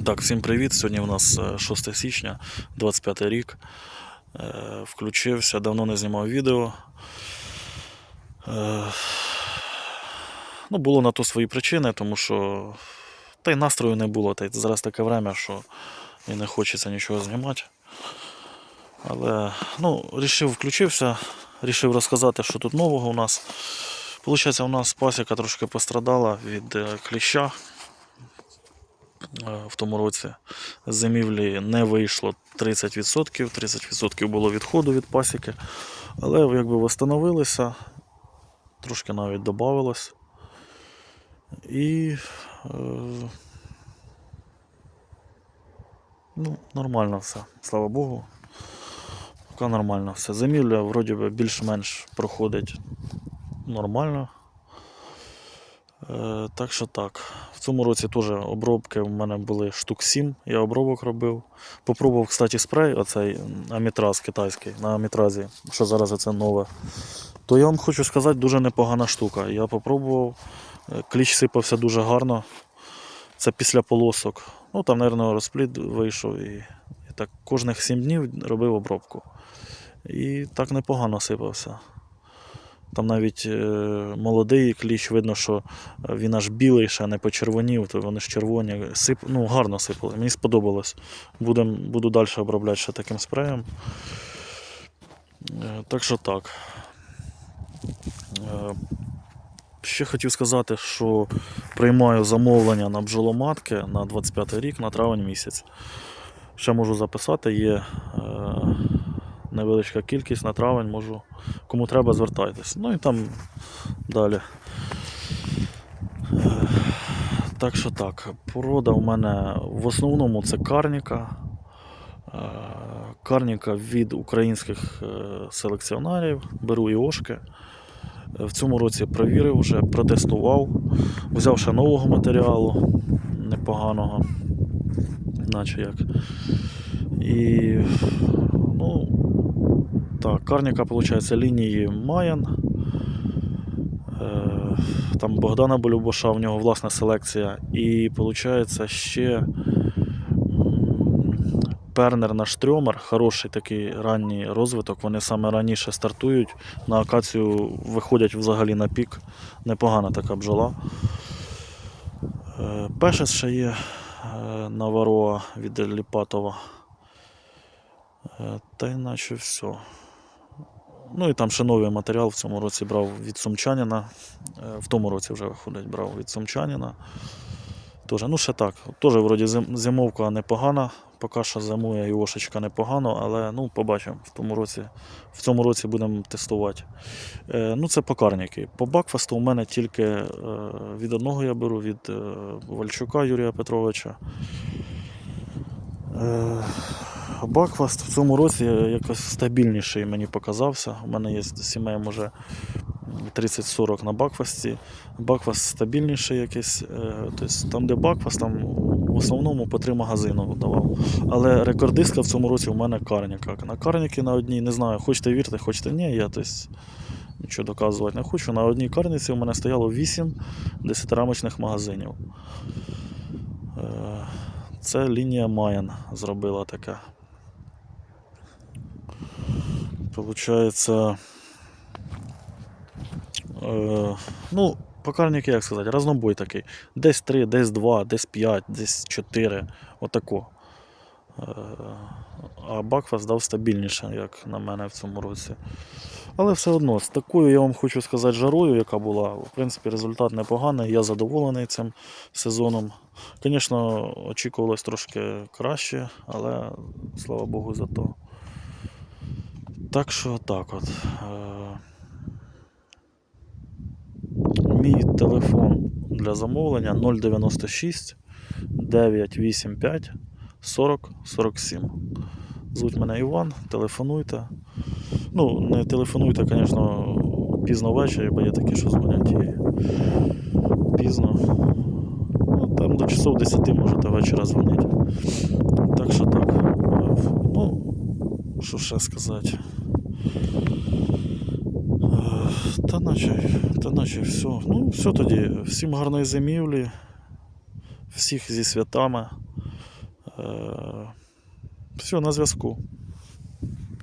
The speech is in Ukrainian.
Так, всім привіт. Сьогодні у нас е, 6 січня, 25 рік. Е, Включився, давно не знімав відео. Е, Ну, було на то свої причини, тому що та й настрою не було. Та й зараз таке время, що і не хочеться нічого знімати. Але ну, рішив, включився, рішив розказати, що тут нового у нас. Получається, у нас пасіка трошки пострадала від е, кліща е, в тому році зимівлі не вийшло 30%, 30% було відходу від пасіки, але якби встановилися, трошки навіть додавалось. І е, ну, нормально все, слава Богу. Поки нормально все. Зимівля вроді більш-менш проходить нормально. Е, так що так. В цьому році теж обробки в мене були штук 7, я обробок робив. Попробував, кстати, спрей, оцей амітраз китайський на амітразі, що зараз це нове. То я вам хочу сказати, дуже непогана штука. Я попробував, е, кліч сипався дуже гарно. Це після полосок. Ну там, мабуть, розплід вийшов і, і так кожних 7 днів робив обробку. І так непогано сипався. Там навіть е, молодий кліщ, видно, що е, він аж білий, ще не почервонів, то вони ж червоні. Сип... Ну, гарно сипали. Мені сподобалось. Будем, буду далі обробляти ще таким спреєм. Е, Так що так. Ще хотів сказати, що приймаю замовлення на бджоломатки на 25 рік, на травень місяць. Ще можу записати, є невеличка кількість на травень, можу. Кому треба, звертайтесь. Ну і там далі. Так що так, порода у мене в основному це карніка. Е, Карніка від українських е, селекціонерів, беру іошки. Е, В цьому році провірив вже, протестував, взяв ще нового матеріалу непоганого, наче як. І ну, так, карніка, виходить, лінії Маян. Е, Там Богдана Болюбоша, в нього власна селекція. І виходить ще Пернер на Штрьомер, хороший такий ранній розвиток. Вони саме раніше стартують. На акацію виходять взагалі на пік. Непогана така бджола. Е, Пешес ще є е, на Вароа від Ліпатова. Е, Та й наче все. Ну і там ще новий матеріал в цьому році брав від Сумчанина. Е, В тому році вже виходить, брав від Сумчанина. Тоже, ну ще так. Теж вроді зимовка непогана. Поки що зимує Іошечка непогано, але ну, побачимо. В тому році, в цьому році будемо тестувати. Е, ну, це покарники. По Бакфасту у мене тільки е, від одного я беру, від е, Вальчука Юрія Петровича. Е, Бакфаст в цьому році якось стабільніший мені показався. У мене є сімей, може 30-40 на Бакфасті. Бакфаст стабільніший якийсь. е, Тобто там, де Бакфаст, там в основному по три магазини давав. Але рекордистка в цьому році у мене карніка. На карніки на одній, не знаю, хочете вірте, хочете ні, я тобто, нічого доказувати не хочу. На одній карніці у мене стояло 8 10-рамочних магазинів. Е, Це лінія Майен зробила таке. Получається. Е, ну, покарник, як сказати, разнобой такий. Десь 3, десь 2, десь 5, десь 4. Отако. Е, а Бакфаст дав стабільніше, як на мене в цьому році. Але все одно, з такою, я вам хочу сказати, жарою, яка була, в принципі, результат непоганий. Я задоволений цим сезоном. Звісно, очікувалось трошки краще, але слава Богу за то. Так що так от. Е, Мій телефон для замовлення 096 985 40 47. Звуть мене Іван, телефонуйте. Ну, не телефонуйте, звісно, пізно ввечері, бо є такі, що дзвонять і пізно. Ну, там до часов 10 можете вечора дзвонити. Так що так. Е, Ну, що ще сказати. Та наче, та наче все. Ну, все тоді. Всім гарної зимівлі, всіх зі святами. Все, на зв'язку.